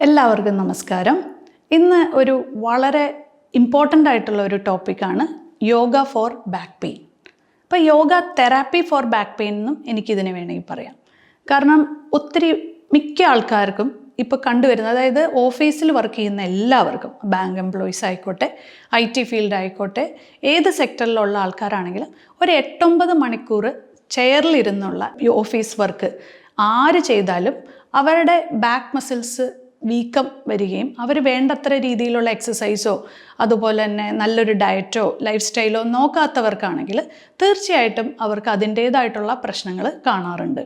എല്ലാവർക്കും നമസ്കാരം. ഇന്ന് ഒരു വളരെ ഇമ്പോർട്ടന്റ് ആയിട്ടുള്ള ഒരു ടോപ്പിക്കാണ് യോഗ ഫോർ ബാക്ക് പെയിൻ അപ്പോൾ yoga therapy for back pain എന്നും എനിക്കിതിനെ വേണമെങ്കിൽ പറയാം. കാരണം ഒത്തിരി മിക്ക ആൾക്കാർക്കും ഇപ്പോൾ കണ്ടുവരുന്നത് അതായത് ഓഫീസിൽ വർക്ക് ചെയ്യുന്ന എല്ലാവർക്കും ബാങ്ക് എംപ്ലോയീസ് ആയിക്കോട്ടെ ഐ ടി ഫീൽഡ് ആയിക്കോട്ടെ ഏത് സെക്ടറിലുള്ള ആൾക്കാരാണെങ്കിലും ഒരു എട്ടൊമ്പത് മണിക്കൂർ ചെയറിലിരുന്നുള്ള ഓഫീസ് വർക്ക് ആര് ചെയ്താലും അവരുടെ ബാക്ക് മസിൽസ് വീക്കം വരികയും അവർ വേണ്ടത്ര രീതിയിലുള്ള എക്സസൈസോ അതുപോലെ തന്നെ നല്ലൊരു ഡയറ്റോ ലൈഫ് സ്റ്റൈലോ നോക്കാത്തവർക്കാണെങ്കിൽ തീർച്ചയായിട്ടും അവർക്ക് അതിന്റേതായിട്ടുള്ള പ്രശ്നങ്ങൾ കാണാറുണ്ട്.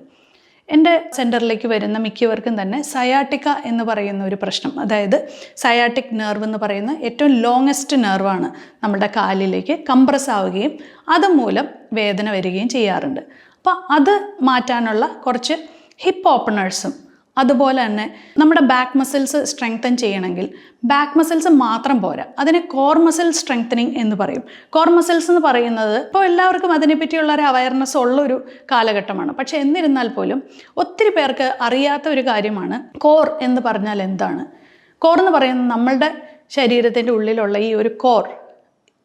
എന്റെ സെന്ററിലേക്ക് വരുന്ന മിക്കവർക്കും തന്നെ സയാട്ടിക്ക എന്ന് പറയുന്ന ഒരു പ്രശ്നം അതായത് സയാട്ടിക് നെർവ് എന്ന് പറയുന്ന ഏറ്റവും ലോങ്ങസ്റ്റ് നെർവാണ് നമ്മുടെ കാലിലേക്ക് കംപ്രസ് ആവുകയും അതുമൂലം വേദന വരികയും ചെയ്യാറുണ്ട്. അപ്പോൾ അത് മാറ്റാനുള്ള കുറച്ച് ഹിപ്പ് ഓപ്പണേഴ്സും അതുപോലെ തന്നെ നമ്മുടെ ബാക്ക് മസിൽസ് സ്ട്രെങ്തൻ ചെയ്യണമെങ്കിൽ ബാക്ക് മസിൽസ് മാത്രം പോരാ. അതിനെ കോർ മസിൽ സ്ട്രെങ്തനിങ് എന്ന് പറയും. കോർ മസിൽസ് എന്ന് പറയുന്നത് ഇപ്പോൾ എല്ലാവർക്കും അതിനെപ്പറ്റിയുള്ള ഒരു അവയർനെസ് ഉള്ള ഒരു കാലഘട്ടമാണ്. പക്ഷേ എന്നിരുന്നാൽ പോലും ഒത്തിരി പേർക്ക് അറിയാത്ത ഒരു കാര്യമാണ് കോർ എന്ന് പറഞ്ഞാൽ എന്താണ്? കോർ എന്ന് പറയുന്നത് നമ്മളുടെ ശരീരത്തിന്റെ ഉള്ളിലുള്ള ഈ ഒരു കോർ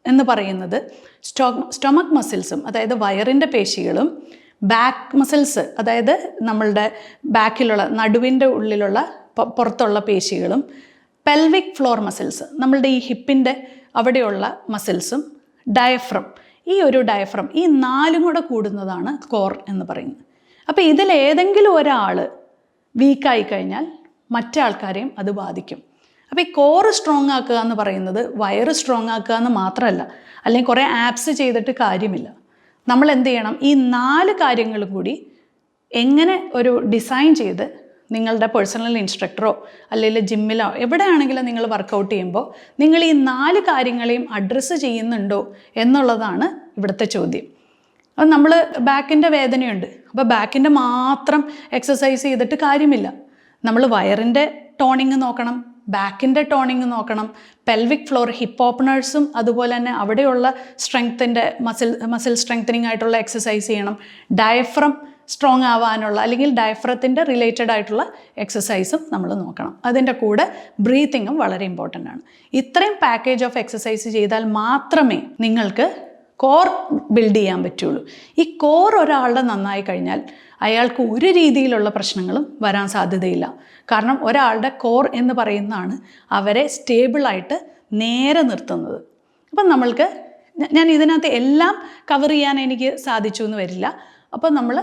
എന്ന് പറയുന്നത് സ്റ്റോ സ്റ്റൊമക് മസിൽസും അതായത് വയറിന്റെ പേശികളും ബാക്ക് മസിൽസ് അതായത് നമ്മളുടെ ബാക്കിലുള്ള നടുവിന്റെ ഉള്ളിലുള്ള പുറത്തുള്ള പേശികളും പെൽവിക് ഫ്ലോർ മസിൽസ് നമ്മളുടെ ഈ ഹിപ്പിന്റെ അവിടെയുള്ള മസിൽസും ഡയഫ്രം ഈ ഒരു ഡയഫ്രം ഈ നാലും കൂടെ കൂടുന്നതാണ് കോർ എന്ന് പറയുന്നത്. അപ്പോൾ ഇതിലേതെങ്കിലും ഒരാൾ വീക്കായി കഴിഞ്ഞാൽ മറ്റേ ആൾക്കാരെയും അത് ബാധിക്കും. അപ്പോൾ ഈ കോറ് സ്ട്രോങ് ആക്കുക എന്ന് പറയുന്നത് വയറ് സ്ട്രോങ് ആക്കുക എന്ന് മാത്രമല്ല അല്ലെങ്കിൽ കുറേ ആപ്സ് ചെയ്തിട്ട് കാര്യമില്ല. നമ്മൾ എന്ത് ചെയ്യണം ഈ നാല് കാര്യങ്ങളും കൂടി എങ്ങനെ ഒരു ഡിസൈൻ ചെയ്ത് നിങ്ങളുടെ പേഴ്സണൽ ഇൻസ്ട്രക്ടറോ അല്ലെങ്കിൽ ജിമ്മിലോ എവിടെയാണെങ്കിലും നിങ്ങൾ വർക്കൗട്ട് ചെയ്യുമ്പോൾ നിങ്ങൾ ഈ നാല് കാര്യങ്ങളെയും അഡ്രസ്സ് ചെയ്യുന്നുണ്ടോ എന്നുള്ളതാണ് ഇവിടുത്തെ ചോദ്യം. അപ്പം നമ്മൾ ബാക്കിന്റെ വേദനയുണ്ട്. അപ്പോൾ ബാക്കിന്റെ മാത്രം എക്സസൈസ് ചെയ്തിട്ട് കാര്യമില്ല. നമ്മൾ വയറിന്റെ ടോണിങ് നോക്കണം. ബാക്കിന്റെ ടോണിങ് നോക്കണം. പെൽവിക് ഫ്ലോർ ഹിപ്പ് ഓപ്പണേഴ്സും അതുപോലെ തന്നെ അവിടെയുള്ള സ്ട്രെങ്ത്തിന്റെ മസിൽ മസിൽ സ്ട്രെങ്തനിങ് ആയിട്ടുള്ള എക്സസൈസ് ചെയ്യണം. ഡയഫ്രം സ്ട്രോങ് ആവാനുള്ള അല്ലെങ്കിൽ ഡയഫ്രത്തിന്റെ റിലേറ്റഡ് ആയിട്ടുള്ള എക്സസൈസും നമ്മൾ നോക്കണം. അതിന്റെ കൂടെ ബ്രീത്തിങ്ങും വളരെ ഇമ്പോർട്ടന്റ് ആണ്. ഇത്രയും പാക്കേജ് ഓഫ് എക്സസൈസ് ചെയ്താൽ മാത്രമേ നിങ്ങൾക്ക് കോർ ബിൽഡ് ചെയ്യാൻ പറ്റുള്ളൂ. ഈ കോർ ഒരാളുടെ നന്നായി കഴിഞ്ഞാൽ അയാൾക്ക് ഒരു രീതിയിലുള്ള പ്രശ്നങ്ങളും വരാൻ സാധ്യതയില്ല. കാരണം ഒരാളുടെ കോർ എന്ന് പറയുന്നതാണ് അവരെ സ്റ്റേബിളായിട്ട് നേരെ നിർത്തുന്നത്. അപ്പം നമ്മൾക്ക് ഞാൻ ഇതിനകത്ത് എല്ലാം കവർ ചെയ്യാൻ എനിക്ക് സാധിച്ചു എന്ന് വരില്ല. അപ്പോൾ നമ്മൾ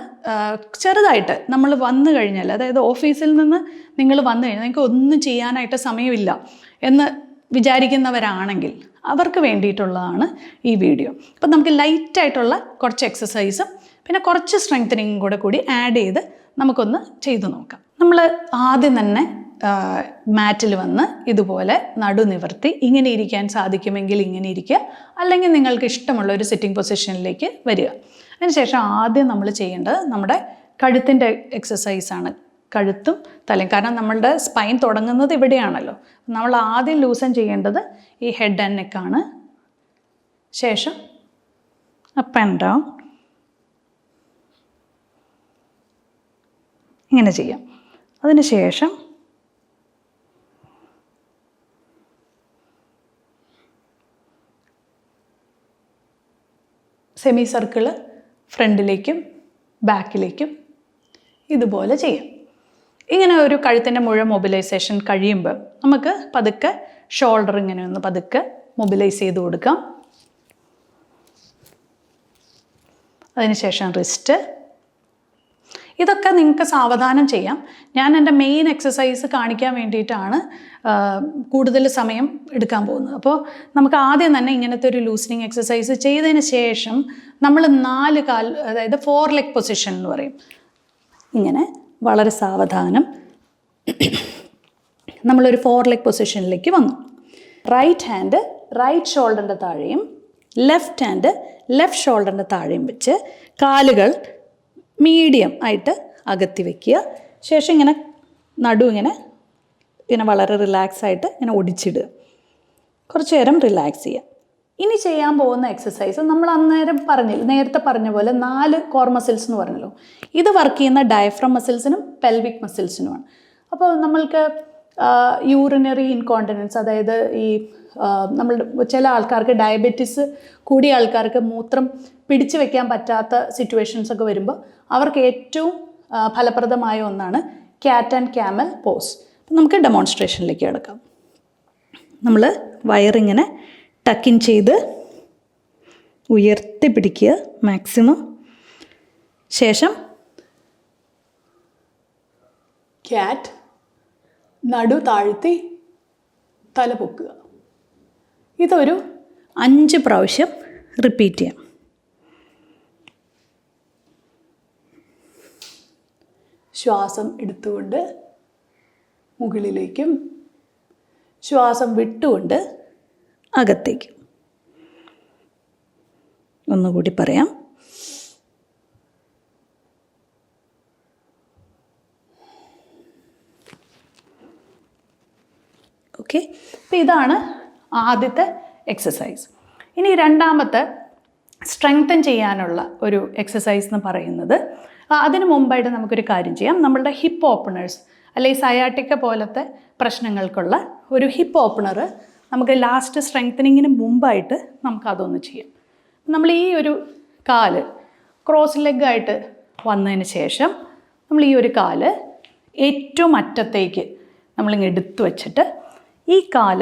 ചെറുതായിട്ട് നമ്മൾ വന്നു കഴിഞ്ഞാൽ അതായത് ഓഫീസിൽ നിന്ന് നിങ്ങൾ വന്നു കഴിഞ്ഞാൽ നിങ്ങൾക്ക് ഒന്നും ചെയ്യാനായിട്ട് സമയമില്ല എന്ന് വിചാരിക്കുന്നവരാണെങ്കിൽ അവർക്ക് വേണ്ടിയിട്ടുള്ളതാണ് ഈ വീഡിയോ. അപ്പം നമുക്ക് ലൈറ്റായിട്ടുള്ള കുറച്ച് എക്സസൈസും പിന്നെ കുറച്ച് സ്ട്രെങ്തനിങ്ങും കൂടെ കൂടി ആഡ് ചെയ്ത് നമുക്കൊന്ന് ചെയ്തു നോക്കാം. നമ്മൾ ആദ്യം തന്നെ മാറ്റിൽ വന്ന് ഇതുപോലെ നടു നിവർത്തി ഇങ്ങനെ ഇരിക്കാൻ സാധിക്കുമെങ്കിൽ ഇങ്ങനെ ഇരിക്കുക അല്ലെങ്കിൽ നിങ്ങൾക്ക് ഇഷ്ടമുള്ള ഒരു സിറ്റിംഗ് പൊസിഷനിലേക്ക് വരിക. അതിനുശേഷം ആദ്യം നമ്മൾ ചെയ്യേണ്ടത് നമ്മുടെ കഴുത്തിന്റെ എക്സസൈസാണ് കഴുത്തും തലയും. കാരണം നമ്മളുടെ സ്പൈൻ തുടങ്ങുന്നത് ഇവിടെയാണല്ലോ. നമ്മൾ ആദ്യം ലൂസൺ ചെയ്യേണ്ടത് ഈ ഹെഡ് ആൻഡ് നെക്കാണ് ശേഷം അപ്പ് ആൻഡ് ഡൗൺ ഇങ്ങനെ ചെയ്യാം. അതിന് ശേഷം സെമി സർക്കിൾ ഫ്രണ്ടിലേക്കും ബാക്കിലേക്കും ഇതുപോലെ ചെയ്യാം. ഇങ്ങനെ ഒരു കഴുത്തിന്റെ മുഴുവൻ മൊബിലൈസേഷൻ കഴിയുമ്പോൾ നമുക്ക് പതുക്കെ ഷോൾഡർ ഇങ്ങനെ ഒന്ന് പതുക്കെ മൊബിലൈസ് ചെയ്ത് കൊടുക്കാം. അതിനുശേഷം റിസ്റ്റ് ഇതൊക്കെ നിങ്ങൾക്ക് സാവധാനം ചെയ്യാം. ഞാൻ എന്റെ മെയിൻ എക്സസൈസ് കാണിക്കാൻ വേണ്ടിയിട്ടാണ് കൂടുതൽ സമയം എടുക്കാൻ പോകുന്നത്. അപ്പോൾ നമുക്ക് ആദ്യം തന്നെ ഇങ്ങനത്തെ ഒരു ലൂസനിങ് എക്സസൈസ് ചെയ്തതിന് ശേഷം നമ്മൾ നാല് കാൽ അതായത് ഫോർ ലെഗ് പൊസിഷൻ എന്ന് പറയും. ഇങ്ങനെ വളരെ സാവധാനം നമ്മളൊരു ഫോർ ലെഗ് പൊസിഷനിലേക്ക് വന്നു. റൈറ്റ് ഹാൻഡ് റൈറ്റ് ഷോൾഡറിന്റെ താഴെയും ലെഫ്റ്റ് ഹാൻഡ് ലെഫ്റ്റ് ഷോൾഡറിന്റെ താഴെയും വെച്ച് കാലുകൾ മീഡിയം ആയിട്ട് അകത്തി വയ്ക്കുക ശേഷം ഇങ്ങനെ നടു ഇങ്ങനെ ഇങ്ങനെ വളരെ റിലാക്സ് ആയിട്ട് ഇങ്ങനെ ഒടിച്ചിടുക. കുറച്ച് നേരം റിലാക്സ് ചെയ്യുക. ഇനി ചെയ്യാൻ പോകുന്ന എക്സസൈസ് നമ്മൾ അന്നേരം പറഞ്ഞില്ല നേരത്തെ പറഞ്ഞ പോലെ നാല് കോർ മസിൽസ് എന്ന് പറഞ്ഞല്ലോ. ഇത് വർക്ക് ചെയ്യുന്ന ഡയഫ്രം മസിൽസിനും പെൽവിക് മസിൽസിനുമാണ് അപ്പോൾ നമ്മൾക്ക് യൂറിനറി ഇൻകോണ്ടിനൻസ് അതായത് ഈ നമ്മൾ ചില ആൾക്കാർക്ക് ഡയബറ്റിസ് കൂടിയ ആൾക്കാർക്ക് മൂത്രം പിടിച്ചു വെക്കാൻ പറ്റാത്ത സിറ്റുവേഷൻസ് ഒക്കെ വരുമ്പോൾ അവർക്ക് ഏറ്റവും ഫലപ്രദമായ ഒന്നാണ് ക്യാറ്റ് ആൻഡ് ക്യാമൽ പോസ് നമുക്ക് ഡെമോൺസ്ട്രേഷനിലേക്ക് കിടക്കാം. നമ്മൾ വയറിങ്ങനെ ടക്കിൻ ചെയ്ത് ഉയർത്തി പിടിക്കുക മാക്സിമം. ശേഷം ക്യാറ്റ് നടു താഴ്ത്തി തല പൊക്കുക. ഇതൊരു അഞ്ച് പ്രാവശ്യം റിപ്പീറ്റ് ചെയ്യാം. ശ്വാസം എടുത്തുകൊണ്ട് മുകളിലേക്കും ശ്വാസം വിട്ടുകൊണ്ട് അകത്തേക്കും. ഒന്നുകൂടി പറയാം. ഓക്കെ. അപ്പോൾ ഇതാണ് ആദ്യത്തെ എക്സസൈസ് ഇനി രണ്ടാമത്തെ സ്ട്രെങ്തൻ ചെയ്യാനുള്ള ഒരു എക്സസൈസ് എന്ന് പറയുന്നത്. അതിന് മുമ്പായിട്ട് നമുക്കൊരു കാര്യം ചെയ്യാം. നമ്മളുടെ ഹിപ്പ് ഓപ്പണേഴ്സ് അല്ലെങ്കിൽ സയാട്ടിക്ക പോലത്തെ പ്രശ്നങ്ങൾക്കുള്ള ഒരു ഹിപ്പ് ഓപ്പണർ നമുക്ക് ലാസ്റ്റ് സ്ട്രെങ്തനിങ്ങിന് മുമ്പായിട്ട് നമുക്ക് അതൊന്ന് ചെയ്യാം. നമ്മൾ ഈ ഒരു കാൽ ക്രോസ് ലെഗായിട്ട് വന്നതിന് ശേഷം നമ്മൾ ഈ ഒരു കാൽ ഏറ്റവും അറ്റത്തേക്ക് നമ്മളിങ്ങനെ എടുത്തു വച്ചിട്ട് ഈ കാൽ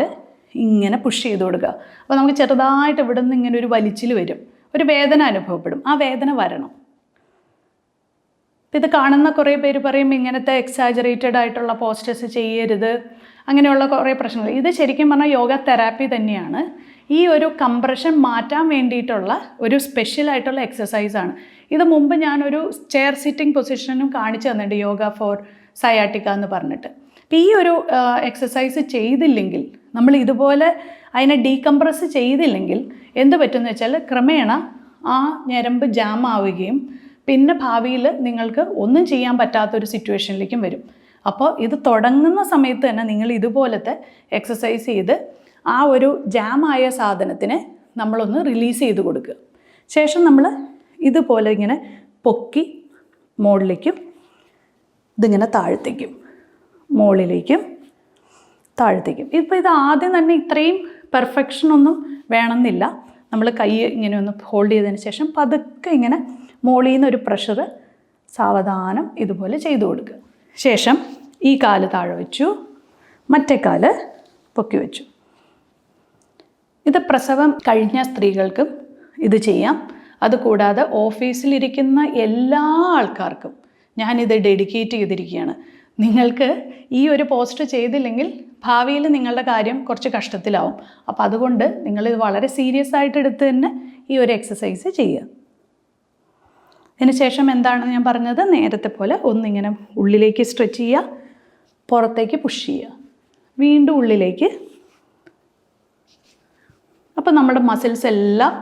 ഇങ്ങനെ പുഷ് ചെയ്ത് കൊടുക്കുക. അപ്പോൾ നമുക്ക് ചെറുതായിട്ട് ഇവിടെ നിന്ന് ഇങ്ങനെ ഒരു വലിച്ചിൽ വരും. ഒരു വേദന അനുഭവപ്പെടും. ആ വേദന വരണം. ഇത് കാണുന്ന കുറേ പേര് പറയും ഇങ്ങനത്തെ എക്സാജറേറ്റഡ് ആയിട്ടുള്ള പോസ്റ്റേഴ്സ് ചെയ്യരുത്. അങ്ങനെയുള്ള കുറേ പ്രശ്നങ്ങൾ. ഇത് ശരിക്കും പറഞ്ഞാൽ യോഗ തെറാപ്പി തന്നെയാണ്. ഈ ഒരു കംപ്രഷൻ മാറ്റാൻ വേണ്ടിയിട്ടുള്ള ഒരു സ്പെഷ്യൽ ആയിട്ടുള്ള എക്സസൈസാണ് ഇത് മുമ്പ് ഞാനൊരു ചെയർ സിറ്റിംഗ് പൊസിഷനും കാണിച്ചു തന്നിട്ടുണ്ട് യോഗ ഫോർ സയാട്ടിക്ക എന്ന് പറഞ്ഞിട്ട്. അപ്പം ഈ ഒരു എക്സസൈസ് ചെയ്തില്ലെങ്കിൽ നമ്മൾ ഇതുപോലെ അതിനെ ഡീകംപ്രസ് ചെയ്തില്ലെങ്കിൽ എന്ത് പറ്റുമെന്ന് വെച്ചാൽ ക്രമേണ ആ ഞരമ്പ് ജാം ആവുകയും പിന്നെ ഭാവിയിൽ നിങ്ങൾക്ക് ഒന്നും ചെയ്യാൻ പറ്റാത്തൊരു സിറ്റുവേഷനിലേക്കും വരും. അപ്പോൾ ഇത് തുടങ്ങുന്ന സമയത്ത് തന്നെ നിങ്ങൾ ഇതുപോലത്തെ എക്സസൈസ് ചെയ്ത് ആ ഒരു ജാമായ സാധനത്തിനെ നമ്മളൊന്ന് റിലീസ് ചെയ്ത് കൊടുക്കുക. ശേഷം നമ്മൾ ഇതുപോലെ ഇങ്ങനെ പൊക്കി മുകളിലേക്കും ഇതിങ്ങനെ താഴത്തേക്കും മുകളിലേക്കും താഴത്തേക്കും. ഇപ്പോൾ ഇത് ആദ്യം തന്നെ ഇത്രയും പെർഫെക്ഷനൊന്നും വേണമെന്നില്ല. നമ്മൾ കൈ ഇങ്ങനെ ഒന്ന് ഹോൾഡ് ചെയ്തതിന് ശേഷം പതുക്കെ ഇങ്ങനെ മുകളിൽ നിന്ന് ഒരു പ്രഷർ സാവധാനം ഇതുപോലെ ചെയ്തു കൊടുക്കുക. ശേഷം ഈ കാൽ താഴെ വെച്ചു മറ്റേ കാൽ പൊക്കി വെച്ചു. ഇത് പ്രസവം കഴിഞ്ഞ സ്ത്രീകൾക്കും ഇത് ചെയ്യാം. അതുകൂടാതെ ഓഫീസിലിരിക്കുന്ന എല്ലാ ആൾക്കാർക്കും ഞാനിത് ഡെഡിക്കേറ്റ് ചെയ്തിരിക്കുകയാണ്. നിങ്ങൾക്ക് ഈ ഒരു പോസ്റ്റ് ചെയ്തില്ലെങ്കിൽ ഭാവിയിൽ നിങ്ങളുടെ കാര്യം കുറച്ച് കഷ്ടത്തിലാവും. അപ്പോൾ അതുകൊണ്ട് നിങ്ങളിത് വളരെ സീരിയസ് ആയിട്ട് എടുത്ത് തന്നെ ഈ ഒരു എക്സസൈസ് ചെയ്യുക. ഇതിന് ശേഷം എന്താണ് ഞാൻ പറഞ്ഞത്? നേരത്തെ പോലെ ഒന്നിങ്ങനെ ഉള്ളിലേക്ക് സ്ട്രെച്ച് ചെയ്യുക പുറത്തേക്ക് പുഷ് ചെയ്യുക. വീണ്ടും ഉള്ളിലേക്ക്. അപ്പോൾ നമ്മുടെ മസിൽസ് എല്ലാം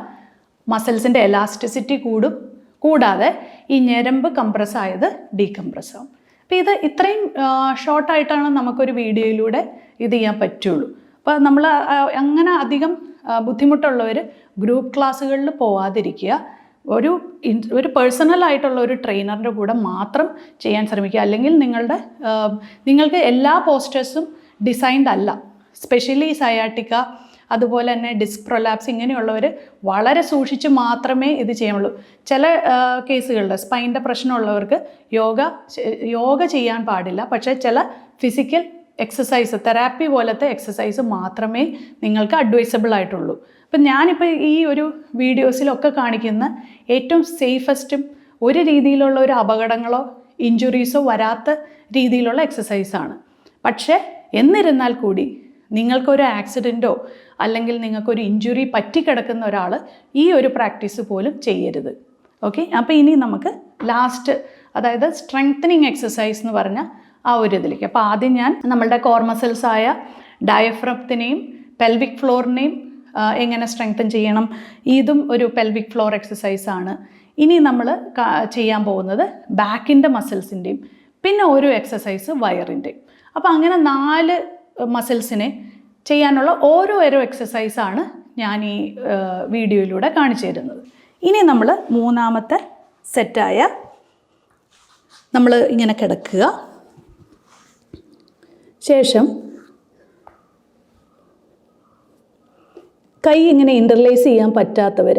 മസിൽസിന്റെ എലാസ്റ്റിസിറ്റി കൂടും. കൂടാതെ ഈ ഞരമ്പ് കംപ്രസ് ആയത് ഡീകംപ്രസ് ആവും. അപ്പോൾ ഇത് ഇത്രയും ഷോർട്ടായിട്ടാണ് നമുക്കൊരു വീഡിയോയിലൂടെ ഇത് ചെയ്യാൻ പറ്റുള്ളൂ. അപ്പോൾ നമ്മൾ അങ്ങനെ അധികം ബുദ്ധിമുട്ടുള്ളവർ ഗ്രൂപ്പ് ക്ലാസ്സുകളിൽ പോവാതിരിക്കുക. ഒരു ഒരു പേഴ്സണൽ ആയിട്ടുള്ള ഒരു ട്രെയിനറിന്റെ കൂടെ മാത്രം ചെയ്യാൻ ശ്രമിക്കുക. അല്ലെങ്കിൽ നിങ്ങളുടെ നിങ്ങൾക്ക് എല്ലാ പോസ്റ്റേഴ്സും ഡിസൈൻഡ് അല്ല. സ്പെഷ്യലി സയാട്ടിക്ക അതുപോലെ തന്നെ ഡിസ്ക് പ്രൊലാപ്സ് ഇങ്ങനെയുള്ളവർ വളരെ സൂക്ഷിച്ച് മാത്രമേ ഇത് ചെയ്യുള്ളൂ ചില കേസുകളിൽ സ്പൈന്റെ പ്രശ്നമുള്ളവർക്ക് യോഗ യോഗ ചെയ്യാൻ പാടില്ല. പക്ഷേ ചില ഫിസിക്കൽ എക്സസൈസ് തെറാപ്പി പോലത്തെ എക്സസൈസ് മാത്രമേ നിങ്ങൾക്ക് അഡ്വൈസബിൾ ആയിട്ടുള്ളൂ. അപ്പം ഞാനിപ്പോൾ ഈ ഒരു വീഡിയോസിലൊക്കെ കാണിക്കുന്ന ഏറ്റവും സേഫസ്റ്റും ഒരു രീതിയിലുള്ള ഒരു അപകടങ്ങളോ ഇഞ്ചുറീസോ വരാത്ത രീതിയിലുള്ള എക്സസൈസാണ് പക്ഷേ എന്നിരുന്നാൽ കൂടി നിങ്ങൾക്കൊരു ആക്സിഡന്റോ അല്ലെങ്കിൽ നിങ്ങൾക്കൊരു ഇഞ്ചുറി പറ്റിക്കിടക്കുന്ന ഒരാൾ ഈ ഒരു പ്രാക്ടീസ് പോലും ചെയ്യരുത്. ഓക്കെ അപ്പോൾ ഇനി നമുക്ക് ലാസ്റ്റ് അതായത് സ്ട്രെങ്തനിങ് എക്സസൈസ് എന്ന് പറഞ്ഞ ആ ഒരു ഇതിലേക്ക്. അപ്പോൾ ആദ്യം ഞാൻ നമ്മളുടെ കോർ മസിൽസ് ആയ ഡയഫ്രത്തിനെയും പെൽവിക് ഫ്ലോറിനെയും എങ്ങനെ സ്ട്രെങ്തൻ ചെയ്യണം? ഇതും ഒരു പെൽവിക് ഫ്ലോർ എക്സസൈസ് ആണ്. ഇനി നമ്മൾ ചെയ്യാൻ പോകുന്നത് ബാക്കിന്റെ മസിൽസിന്റെയും പിന്നെ ഒരു എക്സസൈസ് വയറിന്റെയും അപ്പോൾ അങ്ങനെ നാല് മസിൽസിനെ ചെയ്യാനുള്ള ഓരോ ഓരോ എക്സസൈസാണ് ഞാൻ ഈ വീഡിയോയിലൂടെ കാണിച്ചു തരുന്നത്. ഇനി നമ്മൾ മൂന്നാമത്തെ സെറ്റായ നമ്മൾ ഇങ്ങനെ കിടക്കുക. ശേഷം കൈ ഇങ്ങനെ ഇന്റർലൈസ് ചെയ്യാൻ പറ്റാത്തവർ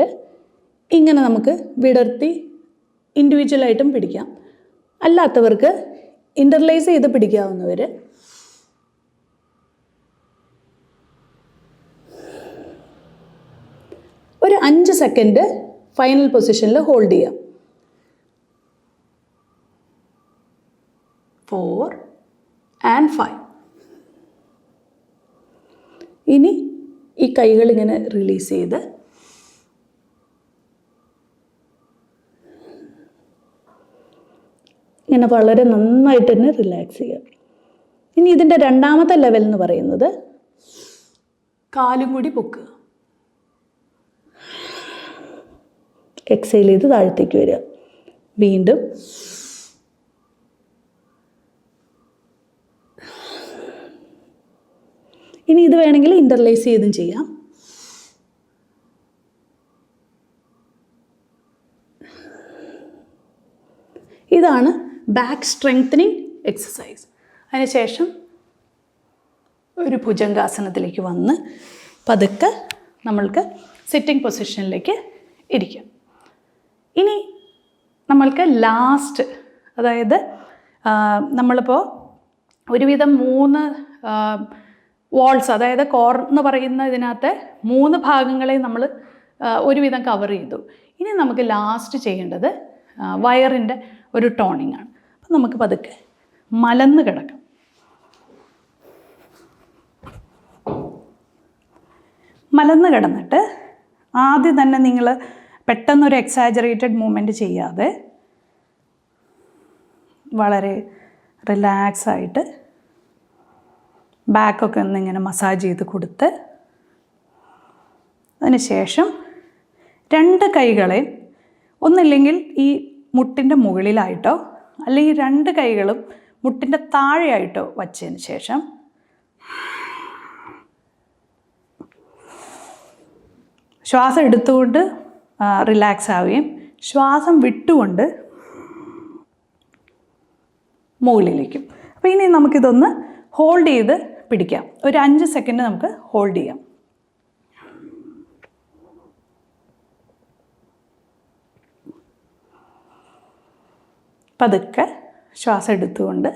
ഇങ്ങനെ നമുക്ക് വിടർത്തി ഇൻഡിവിജ്വലായിട്ടും പിടിക്കാം. അല്ലാത്തവർക്ക് ഇന്റർലൈസ് ചെയ്ത് പിടിക്കാവുന്നവർ ഒരു അഞ്ച് സെക്കൻഡ് ഫൈനൽ പൊസിഷനിൽ ഹോൾഡ് ചെയ്യാം. ഫോർ ആൻഡ് ഫൈവ് ഇനി ഈ കൈകൾ ഇങ്ങനെ റിലീസ് ചെയ്ത്. ഇങ്ങനെ വളരെ നന്നായിട്ട് തന്നെ റിലാക്സ് ചെയ്യുക. ഇനി ഇതിന്റെ രണ്ടാമത്തെ ലെവൽ എന്ന് പറയുന്നത് കാലും കൂടി പൊക്കുക. എക്സൈൽ ചെയ്ത് താഴത്തേക്ക് വരിക. വീണ്ടും ഇത് വേണമെങ്കിൽ ഇന്റർലൈസ് ചെയ്തും ചെയ്യാം. ഇതാണ് ബാക്ക് സ്ട്രെങ്തനിങ് എക്സസൈസ്. അതിനുശേഷം ഒരു ഭുജംഗാസനത്തിലേക്ക് വന്ന് പതുക്കെ നമ്മൾക്ക് സിറ്റിംഗ് പൊസിഷനിലേക്ക് ഇരിക്കാം. ഇനി നമ്മൾക്ക് ലാസ്റ്റ് അതായത് നമ്മളിപ്പോൾ ഒരുവിധം മൂന്ന് വാൾസ് അതായത് കോർ എന്ന് പറയുന്ന ഇതിനകത്തെ മൂന്ന് ഭാഗങ്ങളെ നമ്മൾ ഒരുവിധം കവർ ചെയ്തു. ഇനി നമുക്ക് ലാസ്റ്റ് ചെയ്യേണ്ടത് വയറിന്റെ ഒരു ടോണിങ് ആണ്. അപ്പം നമുക്ക് പതുക്കെ മലന്ന് കിടക്കാം. മലന്ന് കിടന്നിട്ട് ആദ്യം തന്നെ നിങ്ങൾ പെട്ടെന്നൊരു എക്സാജറേറ്റഡ് മൂവ്മെന്റ് ചെയ്യാതെ വളരെ റിലാക്സ് ആയിട്ട് ബാക്കൊക്കെ ഒന്ന് ഇങ്ങനെ മസാജ് ചെയ്ത് കൊടുത്ത് അതിനുശേഷം രണ്ട് കൈകളെ ഒന്നില്ലെങ്കിൽ ഈ മുട്ടിന്റെ മുകളിലായിട്ടോ അല്ലെങ്കിൽ രണ്ട് കൈകളും മുട്ടിന്റെ താഴെയായിട്ടോ വച്ചതിന് ശേഷം ശ്വാസം എടുത്തുകൊണ്ട് റിലാക്സ് ആവുകയും ശ്വാസം വിട്ടുകൊണ്ട് മുകളിലേക്കും അപ്പോൾ ഇനി നമുക്കിതൊന്ന് ഹോൾഡ് ചെയ്ത് പിടിക്കാം. ഒരു അഞ്ച് സെക്കൻഡ് നമുക്ക് ഹോൾഡ് ചെയ്യാം. പതുക്കെ ശ്വാസം എടുത്തുകൊണ്ട്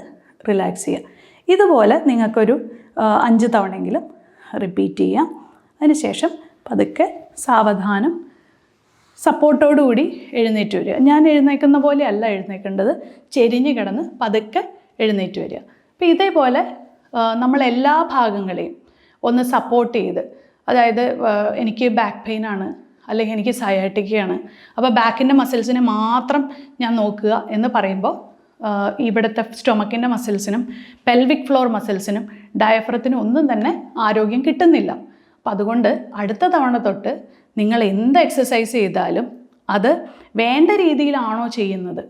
റിലാക്സ് ചെയ്യുക ഇതുപോലെ നിങ്ങൾക്കൊരു അഞ്ച് തവണയെങ്കിലും റിപ്പീറ്റ് ചെയ്യാം. അതിനുശേഷം പതുക്കെ സാവധാനം സപ്പോർട്ടോടുകൂടി എഴുന്നേറ്റ് വരിക. ഞാൻ എഴുന്നേൽക്കുന്ന പോലെ അല്ല എഴുന്നേൽക്കേണ്ടത് ചെരിഞ്ഞ് കിടന്ന് പതുക്കെ എഴുന്നേറ്റ് വരിക. അപ്പോൾ ഇതേപോലെ നമ്മളെല്ലാ ഭാഗങ്ങളെയും ഒന്ന് സപ്പോർട്ട് ചെയ്ത് അതായത് എനിക്ക് ബാക്ക് പെയിൻ ആണ് അല്ലെങ്കിൽ എനിക്ക് സയാറ്റിക്കയാണ് അപ്പോൾ ബാക്കിന്റെ മസിൽസിനെ മാത്രം ഞാൻ നോക്കുക എന്ന് പറയുമ്പോൾ ഇവിടുത്തെ സ്റ്റൊമക്കിന്റെ മസിൽസിനും പെൽവിക് ഫ്ലോർ മസിൽസിനും ഡയഫ്രത്തിനും ഒന്നും തന്നെ ആരോഗ്യം കിട്ടുന്നില്ല. അപ്പം അതുകൊണ്ട് അടുത്ത തവണ തൊട്ട് നിങ്ങൾ എന്ത് എക്സസൈസ് ചെയ്താലും അത് വേണ്ട രീതിയിലാണോ ചെയ്യുന്നത്?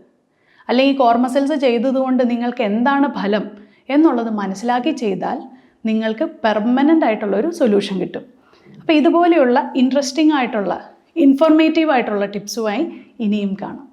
അല്ലെങ്കിൽ കോർ മസിൽസ് ചെയ്തതുകൊണ്ട് നിങ്ങൾക്ക് എന്താണ് ഫലം? എന്നുള്ളത് മനസ്സിലാക്കി ചെയ്താൽ നിങ്ങൾക്ക് പെർമനന്റ് ആയിട്ടുള്ള ഒരു സൊല്യൂഷൻ കിട്ടും. അപ്പോൾ ഇതുപോലെയുള്ള ഇൻട്രസ്റ്റിംഗ് ആയിട്ടുള്ള ഇൻഫോർമേറ്റീവ് ആയിട്ടുള്ള ടിപ്സുമായി ഇനിയും കാണാം.